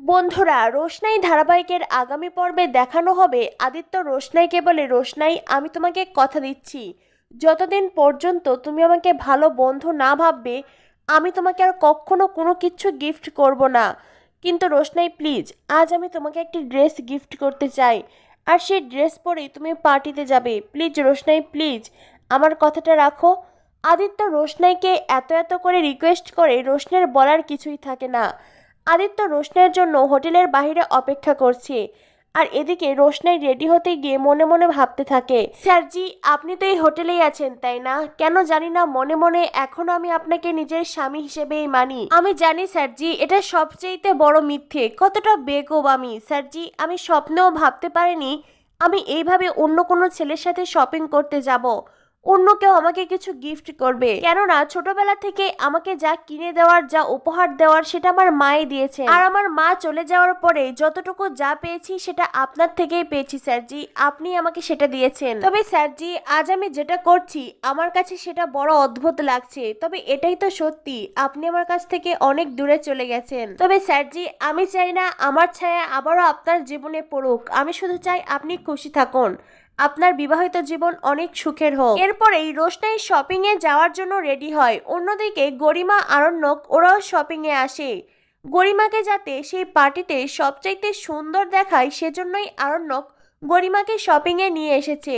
বন্ধুরা, রোশনাই ধারাবাহিকের আগামী পর্বে দেখানো হবে আদিত্য রোশনাইকে বলে, রোশনাই, আমি তোমাকে কথা দিচ্ছি। যতদিন পর্যন্ত তুমি আমাকে ভালো বন্ধু না ভাববে, আমি তোমাকে আর কখনো কোনো কিছু গিফট করব না। কিন্তু রোশনাই প্লিজ আজ আমি তোমাকে একটি ড্রেস গিফট করতে চাই। আর সেই ড্রেস পরেই তুমি পার্টিতে যাবে। প্লিজ রোশনাই প্লিজ আমার কথাটা রাখো। আদিত্য রোশনাইকে এত এত করে রিকোয়েস্ট করে রোশনের বলার কিছুই থাকে না। আদিত্য রোশনের জন্য হোটেলের বাইরে অপেক্ষা করছে। আর এদিকে রোশনাই রেডি হতে গিয়ে মনে মনে ভাবতে থাকে স্যারজি আপনি তো এই হোটেলেই আছেন, তাই না? কেন জানি না, মনে মনে এখনও আমি আপনাকে নিজের স্বামী হিসেবেই মানি। আমি জানি স্যারজি এটা সবচেয়েতে বড় মিথ্যে, কতটা বেগব আমি। স্যারজি আমি স্বপ্নেও ভাবতে পারিনি আমি এইভাবে অন্য কোনো ছেলের সাথে শপিং করতে যাব। অন্য কেউ আমাকে কিছু গিফট করবে। কেননা ছোটবেলা থেকে আমাকে যা কিনে দেওয়ার, যা উপহার দেওয়ার সেটা আমার মাই দিয়েছে। আর আমার মা চলে যাওয়ার পরে যতটুকু যা পেয়েছি সেটা আপনার থেকেই পেয়েছি, স্যারজি। আপনি আমাকে সেটা দিয়েছেন। তবে স্যারজি, আজ আমি যেটা করছি, আমার কাছে সেটা বড় অদ্ভুত লাগছে। তবে এটাই তো সত্যি, আপনি আমার কাছ থেকে অনেক দূরে চলে গেছেন। তবে স্যারজি, আমি চাই না, আমার ছায়া আবারও আপনার জীবনে পড়ুক। আমি শুধু চাই আপনি খুশি থাকুন। আপনার বিবাহিত জীবন অনেক সুখের হোক। এরপরেই রোশনাই শপিং এ যাওয়ার জন্য রেডি হয়। অন্যদিকে গরিমা আরণ্যক ওরাও শপিং এ আসে। গরিমাকে যাতে সেই পার্টিতে সবচাইতে সুন্দর দেখায় সেজন্যই আরণ্যক গরিমাকে শপিং এ নিয়ে এসেছে।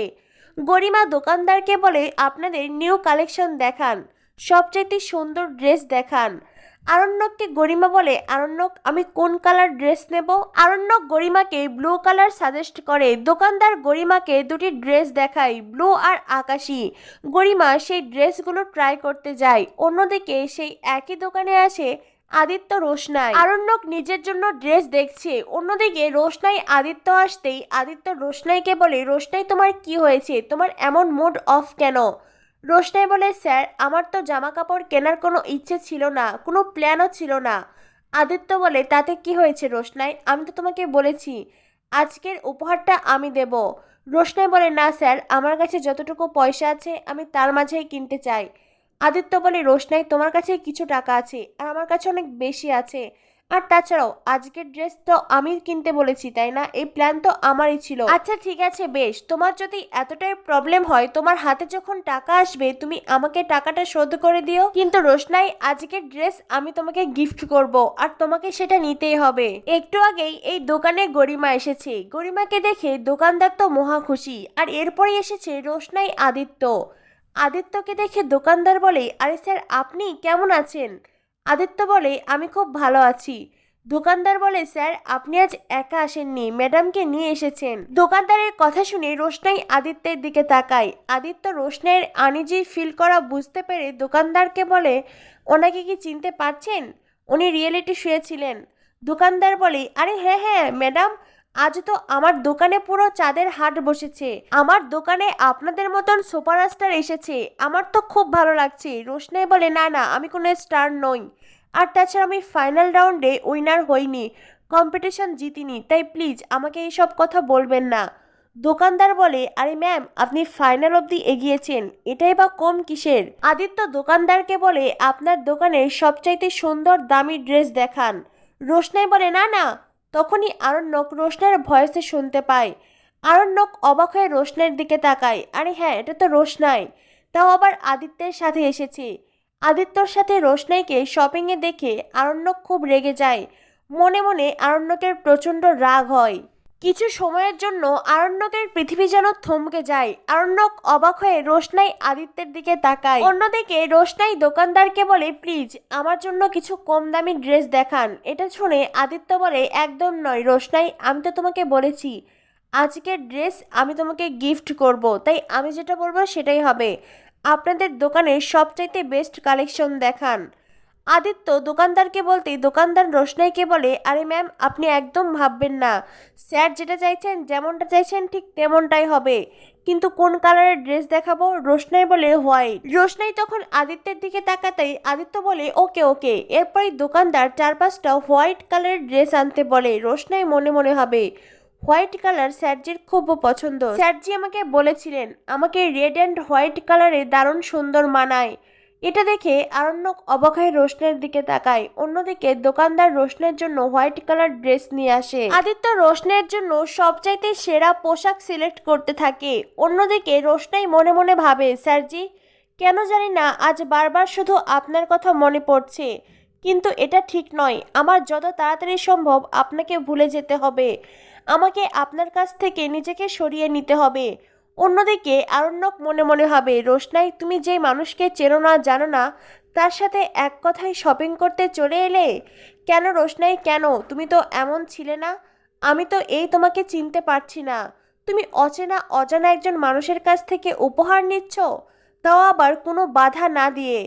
গরিমা দোকানদারকে বলে, আপনাদের নিউ কালেকশন দেখান। সবচাইতে সুন্দর ড্রেস দেখান। আরণ্যককে গরিমা বলে, আরণ্যক, আমি কোন কালার ড্রেস নেব? আরণ্যক গরিমাকে ব্লু কালার সাজেস্ট করে, দোকানদার গরিমাকে দুটি ড্রেস দেখায় ব্লু আর আকাশি। গরিমা সেই ড্রেসগুলো ট্রাই করতে যায়, অন্যদিকে সেই একই দোকানে আসে আদিত্য রোশনাই। আরণ্যক নিজের জন্য ড্রেস দেখছে, অন্যদিকে রোশনাই আদিত্য আসতেই আদিত্য রোশনাইকে বলে, রোশনাই, তোমার কি হয়েছে? তোমার এমন মুড অফ কেন? রোশনাই বলে, স্যার, আমার তো জামা কাপড় কেনার কোনো ইচ্ছে ছিল না, কোনো প্ল্যানও ছিল না। আদিত্য বলে, তাতে কি হয়েছে রোশনাই আমি তো তোমাকে বলেছি, আজকের উপহারটা আমি দেব। রোশনাই বলে, না, স্যার, আমার কাছে যতটুকু পয়সা আছে, আমি তার মাঝেই কিনতে চাই। আদিত্য বলে রোশনাই তোমার কাছে কিছু টাকা আছে, আর আমার কাছে অনেক বেশি আছে। আর তাছাড়াও, আজকের ড্রেস তো আমি কিনতে বলেছি, তাই না? এই প্ল্যান তো আমারই ছিল। আচ্ছা ঠিক আছে, বেশ। তোমার যদি এতটাই প্রবলেম হয়, তোমার হাতে যখন টাকা আসবে, তুমি আমাকে টাকাটা শোধ করে দিও। কিন্তু রোশনাই, আজকের ড্রেস আমি তোমাকে গিফট করব, আর তোমাকে সেটা নিতেই হবে। একটু আগেই এই দোকানে গরিমা এসেছে। গরিমাকে দেখে দোকানদার তো মহা খুশি, আর এরপরে এসেছে রোশনাই, আদিত্য। আদিত্যকে দেখে দোকানদার বলে, আরে স্যার, আপনি কেমন আছেন? আদিত্য বলে, আমি খুব ভালো আছি। দোকানদার বলে, স্যার, আপনি আজ একা আসেননি, ম্যাডামকে নিয়ে এসেছেন। দোকানদারের কথা শুনে রোশনাই আদিত্যের দিকে তাকায়। আদিত্য রোশনাইয়ের আনিজি ফিল করা বুঝতে পেরে দোকানদারকে বলে, ওনাকে কি চিনতে পারছেন? উনি রিয়েলিটি শুয়েছিলেন দোকানদার বলে, আরে হ্যাঁ হ্যাঁ ম্যাডাম আজ তো আমার দোকানে পুরো চাঁদের হাট বসেছে। আমার দোকানে আপনাদের মতন সুপারস্টার এসেছে। আমার তো খুব ভালো লাগছে। রোশনাই বলে, না না, আমি কোনো স্টার নই। আর তাছাড়া আমি ফাইনাল রাউন্ডে উইনার হইনি। কম্পিটিশন জিতিনি, তাই প্লিজ আমাকে এইসব কথা বলবেন না। দোকানদার বলে, আরে ম্যাম, আপনি ফাইনাল অবধি এগিয়েছেন। এটাই বা কম কিসের? আদিত্য দোকানদারকে বলে, আপনার দোকানে সবচাইতে সুন্দর দামি ড্রেস দেখান। রোশনাই বলে, না না তখনই আরণ্যক রোশনের ভয়েসে শুনতে পায়। আরণ্যক অবাক হয়ে রোশনের দিকে তাকায়। আরে হ্যাঁ এটা তো রোশনাই। তাও আবার আদিত্যের সাথে এসেছি। আদিত্যর সাথে রোশনাইকে শপিংয়ে দেখে আরণ্যক খুব রেগে যায়। মনে মনে আরণ্যকের প্রচণ্ড রাগ হয়। কিছু সময়ের জন্য আরণ্যকের পৃথিবী যেন থমকে যায়। আরণ্যক অবাক হয়ে রোশনাই আদিত্যের দিকে তাকায়। অন্যদিকে রোশনাই দোকানদারকে বলে, প্লিজ, আমার জন্য কিছু কম দামি ড্রেস দেখান। এটা শুনে আদিত্য বলে, একদম নয় রোশনাই, আমি তো তোমাকে বলেছি, আজকের ড্রেস আমি তোমাকে গিফট করব, তাই আমি যেটা বলব সেটাই হবে। আপনাদের দোকানে সবচাইতে বেস্ট কালেকশন দেখান। আদিত্য, দোকানদারকে বলতেই দোকানদার রোশনাইকে বলে, আরে ম্যাম, আপনি একদম ভাববেন না। স্যার যেটা চাইছেন, যেমনটা চাইছেন, ঠিক তেমনটাই হবে। কিন্তু কোন কালারের ড্রেস দেখাবো? রোশনাই বলে, হোয়াইট। রোশনাই তখন আদিত্যের দিকে তাকাতেই আদিত্য বলে, ওকে ওকে। এরপরই দোকানদার চার পাঁচটা হোয়াইট কালারের ড্রেস আনতে বলে, রোশনাই, মনে মনে হবে। হোয়াইট কালার স্যারজির খুব পছন্দ। স্যারজি আমাকে বলেছিলেন, আমাকে রেড অ্যান্ড হোয়াইট কালারে দারুণ সুন্দর মানায়। এটা দেখে আরণ্যক অবাক হয়ে রোশনের দিকে তাকায়। অন্যদিকে দোকানদার রোশনের জন্য হোয়াইট কালার ড্রেস নিয়ে আসে। আদিত্য রোশনের জন্য সবচাইতে সেরা পোশাক সিলেক্ট করতে থাকে। অন্যদিকে রোশনাই মনে মনে ভাবে স্যারজি কেন জানি না, আজ বারবার শুধু আপনার কথা মনে পড়ছে। কিন্তু এটা ঠিক নয়, আমার যত তাড়াতাড়ি সম্ভব আপনাকে ভুলে যেতে হবে। আমাকে আপনার কাছ থেকে নিজেকে সরিয়ে নিতে হবে। অন্যদিকে আরণ্যক মনে মনে হবে রোশনাই, তুমি যে মানুষকে চেনো না, জানো না, তার সাথে এক কথায় শপিং করতে চলে এলে? কেন রোশনাই, কেন? তুমি তো এমন ছিলে না। আমি তো এই তোমাকে চিনতে পারছি না। তুমি অচেনা, অজানা একজন মানুষের কাছ থেকে উপহার নিচ্ছ? তাও আবার কোনো বাধা না দিয়ে।